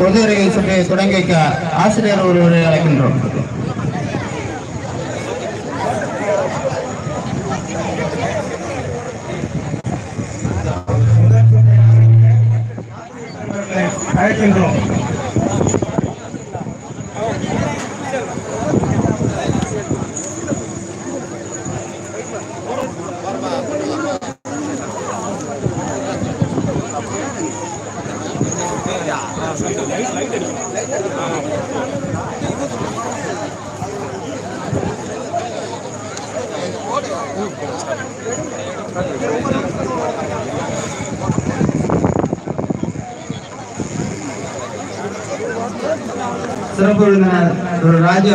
பொது அறிவியல் சுற்றியை தொடங்கி வைக்க ஆசிரியர் ஒருவரை அழைக்கின்றோம். அழைக்கின்றோம். சிறப்பு விருந்தினர் திரு ராஜு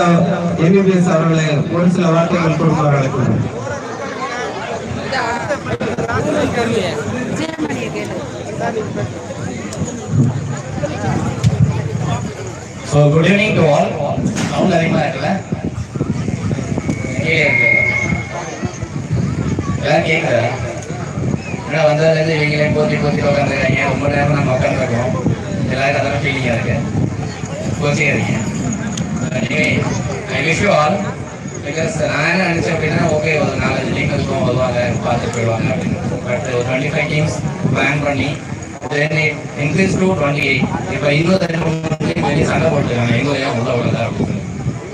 எம்பிபிஎஸ் அவர்களை ஒரு சில வார்த்தைகள் கொடுப்பார் அழைக்கின்றோம் ஜெர்மனியை கேளு. So good evening to all sound அதிகமாக இருக்குல்ல எல்லாம் கேட்குதா ஏன்னா வந்ததுலேருந்து இவங்களே போத்தி போத்தி உட்காந்துருக்காங்க ரொம்ப நேரம் நாங்கள் உட்காந்துருக்கோம் எல்லாருக்கும் அதெல்லாம் ஃபீலிங்காக இருக்கு. கோச்சியாக இருக்கீங்க? I wish you all because நான் என்ன நினச்சேன் அப்படின்னா ஓகே ஒரு நாலஞ்சு டீம் இருக்கும் வருவாங்க பார்த்துட்டு போயிடுவாங்க அப்படின்னு. பட் ஒரு டுவெண்ட்டி ஃபைவ் டீம்ஸ் பிளான் பண்ணி then increase to twenty eight இப்போ இருபத்தி வெளியே சண்டை போட்டுருக்காங்க எங்க ஏன் உள்ள விடுதா அப்படின்னு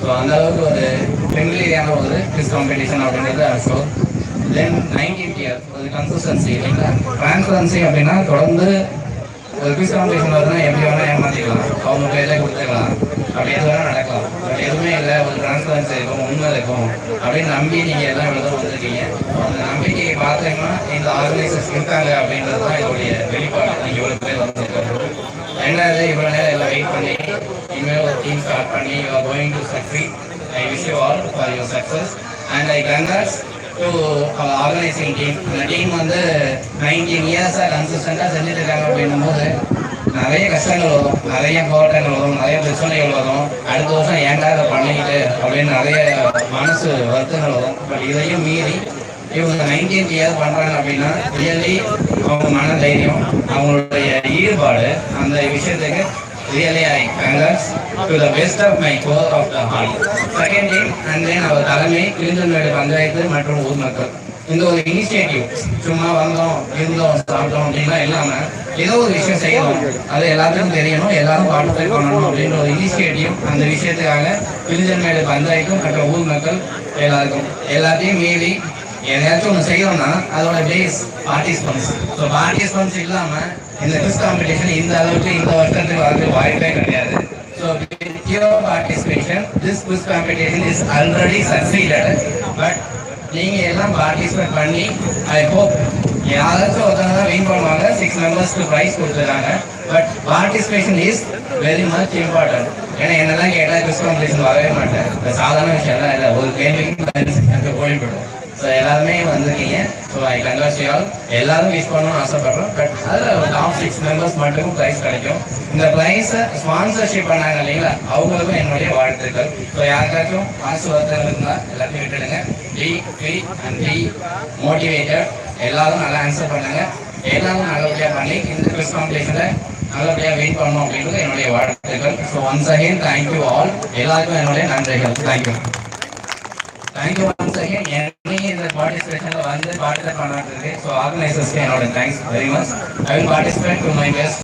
ஸோ அந்த அளவுக்கு ஒரு ஃப்ரெண்ட்லியான ஒரு கிஸ் காம்படிஷன் அப்படின்றது ஸோ தென் நைன்டீன் இயர் ஒரு கன்சிஸ்டன்சி இல்லைங்களா? டிரான்ஸ்பரன்சி அப்படின்னா தொடர்ந்து ஒரு குவிஸ் காம்படிஷன் வருதுன்னா எப்படி வேணா ஏமாத்திக்கலாம். அவங்க கையில கொடுத்துக்கலாம். அப்படி எது வேணா நடக்கலாம். பட் எதுவுமே இல்லை. ஒரு டிரான்ஸ்பரன்சி இருக்கும் உண்மை இருக்கும். அப்படின்னு நம்பி நீங்க எல்லாம் இவ்வளவு வந்திருக்கீங்க. அந்த நம்பிக்கையை பார்த்தீங்கன்னா இந்த ஆர்கனைசர்ஸ் இருக்காங்க அப்படின்றது தான் இதோடைய வெளிப்பாடு. நீங்க இவ்வளவு பேர் வந்திருக்காங்க. ரெண்டாவது இவ்வளவு நேரம் எல்லாம் வெயிட் பண்ணி இனிமேல் ஒரு டீம் ஸ்டார்ட் பண்ணி you are going to succeed I wish you all for your success and I congrats to organizing team இந்த டீம் வந்து நைன்டீன் இயர்ஸாக கன்சிஸ்டண்ட்டாக செஞ்சுட்டு இருக்காங்க அப்படின்னும் போது நிறைய கஷ்டங்கள் வரும் நிறைய போராட்டங்கள் வரும் நிறைய பிரச்சனைகள் வரும். அடுத்த வருஷம் ஏன்டா இதை பண்ணிக்கிட்டு? அப்படின்னு நிறைய மனசு வருத்தங்கள் வரும். பட் இதையும் மீறி இவங்க நைன்டீன் இயர் பண்ணுறாங்க அப்படின்னா ரியலி அவங்க மன தைரியம் அவங்களுடைய ஈடுபாடு அந்த விஷயத்துக்கு really I congrats to the best of my core of the hall. Secondly, and and our அவர் தலைமை கிளிந்தன்மேடு பஞ்சாயத்து மற்றும் ஊர் மக்கள். இந்த ஒரு இனிஷியேட்டிவ் சும்மா வந்தோம் இருந்தோம் சாப்பிட்டோம் அப்படின்னா இல்லாமல் ஏதோ ஒரு விஷயம் செய்யணும். அது எல்லாத்துக்கும் தெரியணும் எல்லாரும் பார்ட்டிசிபேட் பண்ணணும் அப்படின்ற ஒரு இனிஷியேட்டிவ் அந்த விஷயத்துக்காக கிளிந்தன்மேடு பஞ்சாயத்தும் மற்ற ஊர் மக்கள் எல்லாருக்கும். எல்லாத்தையும் மீறி எதையாச்சும் ஒன்று செய்யணும்னா அதோட பேஸ் பார்ட்டிசிபன்ஸ் ஸோ பார்ட்டிசிபன்ஸ் இல்லாமல் இந்த குவிஸ் காம்படிஷன் இந்த அளவுக்கு இந்த வருஷத்துக்கு வரதுக்கு வாய்ப்பே கிடையாது. So with your participation this quiz competition is already succeeded but நீங்கள் எல்லாம் பார்ட்டிசிபேட் பண்ணி ஐ ஹோப் யாராச்சும் ஒருத்தவங்க தான் வின் பண்ணுவாங்க சிக்ஸ் மெம்பர்ஸ்க்கு ப்ரைஸ் கொடுத்துருக்காங்க. But participation is very much important ஏன்னா என்னெல்லாம் கேட்டால் குவிஸ் காம்படிஷன் வரவே மாட்டேன். சாதாரண விஷயம்லாம் இல்லை. ஒரு கேள்விக்கு எல்லாருமே வந்திருக்கீங்க. ஸோ ஐ கங்காஸ் ஆல் எல்லாரும் விஷ் பண்ணணும்னு ஆசைப்படுறோம். பட் அதில் ஒரு டாப் சிக்ஸ் மெம்பர்ஸ் மட்டும் ப்ரைஸ் கிடைக்கும். இந்த ப்ரைஸை ஸ்பான்சர்ஷிப் பண்ணாங்க இல்லைங்களா? அவங்களுக்கும் என்னுடைய வாழ்த்துக்கள். ஸோ யாருக்காச்சும் காசு ஒருத்தர் இருந்தால் எல்லாத்தையும் விட்டுடுங்க. Be free and be motivated எல்லாரும் நல்லா ஆன்சர் பண்ணுங்க. எல்லாரும் நல்லபடியாக பண்ணி இந்த குவிஸ் காம்படிஷனில் நல்லபடியாக வெயிட் பண்ணணும் அப்படின்றது என்னுடைய வாழ்த்துக்கள். So once again thank you all எல்லாருக்கும் என்னுடைய நன்றிகள். தேங்க்யூ தேங்க்யூ ஒன்ஸ் அகேன் என்னையும் இந்த பார்ட்டிசிபேஷனில் வந்து பார்ட்டிசிபேட் பண்ணுறதுக்கு ஸோ ஆர்கனைசர்ஸ்க்கு என்னோட thanks very much I will participate to my best